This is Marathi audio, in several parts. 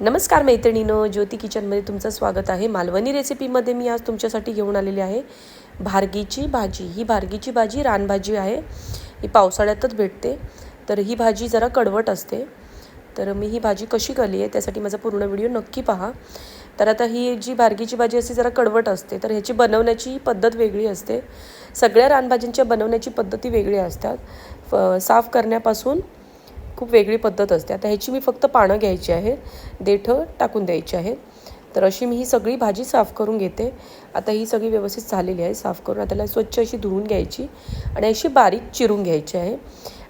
नमस्कार मैत्रिणीनं ज्योती किचनमध्ये तुमचं स्वागत आहे. मालवणी रेसिपीमध्ये मी आज तुमच्यासाठी घेऊन आलेली आहे भारगीची भाजी. ही भारगीची भाजी रानभाजी आहे. ही पावसाळ्यातच भेटते. तर ही भाजी जरा कडवट असते. तर मी ही भाजी कशी केली आहे त्यासाठी माझा पूर्ण व्हिडिओ नक्की पहा. तर आता ही जी भारगीची भाजी असते जरा कडवट असते. तर ह्याची बनवण्याची पद्धत वेगळी असते. सगळ्या रानभाज्यांच्या बनवण्याची पद्धती वेगळी असतात. फ साफ करण्यापासून खूप वेगळी पद्धत असते. आता ह्याची मी फक्त पानं घ्यायची आहे देठं टाकून द्यायची आहे तर अशी मी ही सगळी भाजी साफ करून घेते. आता ही सगळी व्यवस्थित झालेली आहे साफ करून आता स्वच्छ अशी धुवून घ्यायची आणि अशी बारीक चिरून घ्यायची आहे.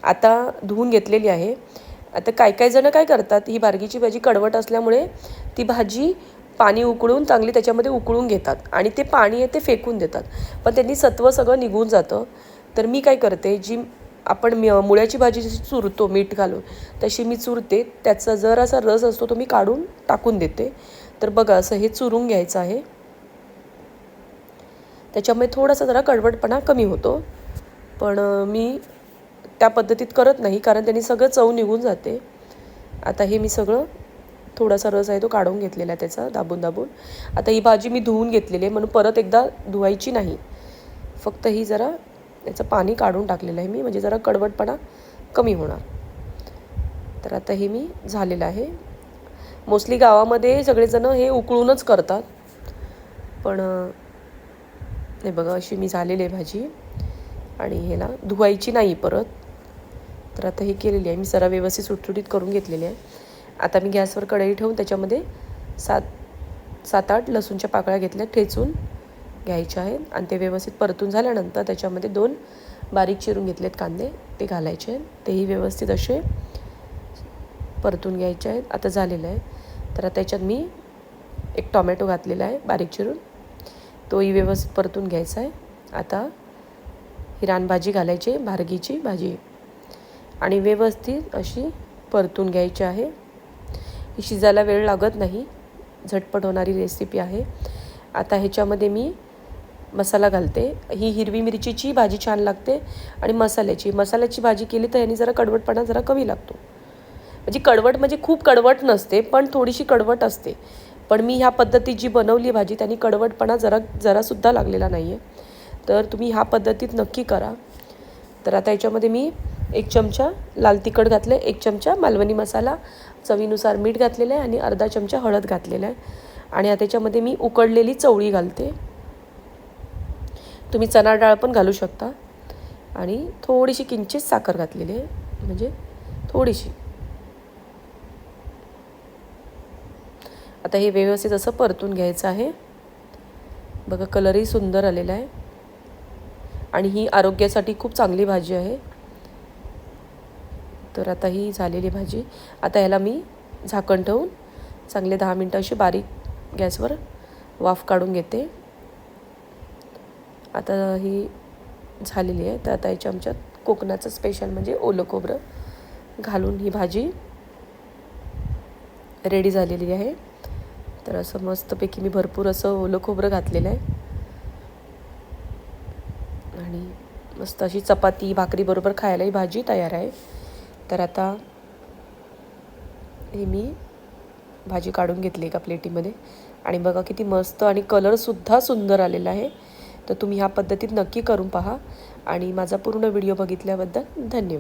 आता धुवून घेतलेली आहे. आता काय काय जणं काय करतात ही बारगीची भाजी कडवट असल्यामुळे ती भाजी पाणी उकळून चांगली त्याच्यामध्ये उकळून घेतात आणि ते पाणी आहे ते फेकून देतात. पण त्यांनी सत्व सगळं निघून जातं. तर मी काय करते जी आपण मि मुळ्याची भाजी जशी चुरतो मीठ घालून तशी मी चुरते. त्याचा जर असा रस असतो तो मी काढून टाकून देते. तर बघा असं हे चुरून घ्यायचं आहे. त्याच्यामुळे थोडासा जरा कडवटपणा कमी होतो. पण मी त्या पद्धतीत करत नाही कारण त्यांनी सगळं चव निघून जाते. आता हे मी सगळं थोडासा रस आहे तो काढून घेतलेला आहे त्याचा दाबून दाबून. आता ही भाजी मी धुवून घेतलेली आहे म्हणून परत एकदा धुवायची नाही. फक्त ही जरा याचं पाणी काढून टाकलेलं आहे मी म्हणजे जरा कडवटपणा कमी होणार. तर आता हे मी झालेलं आहे. मोस्टली गावामध्ये सगळेजणं हे उकळूनच करतात. पण हे बघा अशी मी झालेली आहे भाजी. आणि ह्याला धुवायची नाही परत. तर आता हे केलेली आहे. मी जरा व्यवस्थित सुटसुटीत करून घेतलेली आहे. आता मी गॅसवर कढई ठेवून त्याच्यामध्ये सात सात आठ लसूणच्या पाकळ्या घेतल्या ठेचून घ्यायचे आहेत आणि ते व्यवस्थित परतून झाल्यानंतर त्याच्यामध्ये दोन बारीक चिरून घेतलेत कांदे ते घालायचे तेही व्यवस्थित असे परतून घ्यायचे आहेत. आता झालेलं आहे. तर आता त्याच्यात मी एक टॉमॅटो घातलेला आहे बारीक चिरून. तोही व्यवस्थित परतून घ्यायचा आहे. आता ही रानभाजी घालायची भारगीची भाजी. आणि व्यवस्थित अशी परतून घ्यायची आहे. ही शिजायला वेळ लागत नाही. झटपट होणारी रेसिपी आहे. आता ह्याच्यामध्ये मी मसाला घालते. ही हिरवी मिरचीची भाजी छान लागते आणि मसाल्याची. मसाल्याची भाजी केली तर याने जरा कडवटपणा जरा कमी लागतो. म्हणजे कडवट म्हणजे खूप कडवट नसते पण थोडीशी कडवट असते. पण मी ह्या पद्धतीत जी बनवली भाजी त्यांनी कडवटपणा जरा जरासुद्धा लागलेला नाही आहे तर तुम्ही ह्या पद्धतीत नक्की करा. तर आता याच्यामध्ये मी एक चमचा लाल तिखट घातलं आहे एक चमचा मालवणी मसाला चवीनुसार मीठ घातलेलं आहे आणि अर्धा चमचा हळद घातलेला आहे. आणि आता त्याच्यामध्ये मी उकडलेली चवळी घालते. तुम्ही चणा डाळ पण घालू शकता. आणि थोडीशी किंचित साखर घातलेली आहे. म्हणजे थोडीशी. आता हे व्यवस्थित असं परतून घ्यायचं आहे. बघा कलरही सुंदर आलेला आहे. आणि ही आरोग्यासाठी खूप चांगली भाजी आहे. तर आता ही झालेली भाजी. आता ह्याला मी झाकण ठेवून चांगले दहा मिनटं अशी बारीक गॅसवर वाफ काढून घेते. आता ही झालेली आहे. तर आता याच्या आमच्यात कोकणाचं स्पेशल म्हणजे ओलं खोबरं घालून ही भाजी रेडी झालेली आहे. तर असं मस्तपैकी मी भरपूर असं ओलं खोबरं घातलेलं आहे. आणि मस्त अशी चपाती भाकरीबरोबर खायला ही भाजी तयार आहे. तर आता हे मी भाजी काढून घेतली एका प्लेटीमध्ये आणि बघा किती मस्त आणि कलरसुद्धा सुंदर आलेला आहे. तर तुम्ही ह्या पद्धतीत नक्की करून पहा. आणि माझा पूर्ण व्हिडिओ बघितल्याबद्दल धन्यवाद.